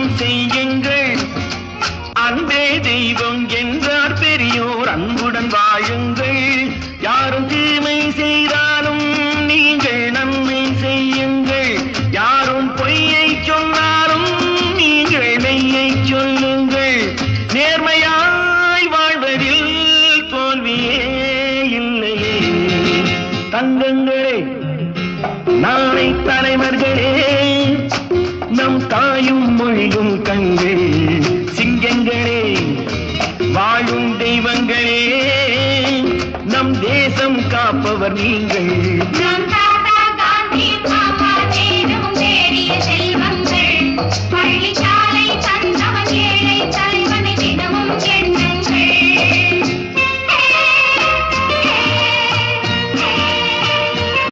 தவம் செய்யுங்கள். அன்பே தெய்வம் என்றார் பெரியோர் அன்புடன் வாழுங்கள். யாரும் தீமை செய்தாலும் நீங்கள் நன்மை செய்யுங்கள். யாரும் பொய்யை சொன்னாலும் நீங்கள் மெய்யை சொல்லுங்கள். நேர்மையாய் வாழ்வதில் தோல்வியே இல்லையே. தங்கங்களே நாளை தலைவர்கள் மொழியும் சிங்கங்களே வாழும் தெய்வங்களே நம் தேசம் காப்பவர் நீங்கள்.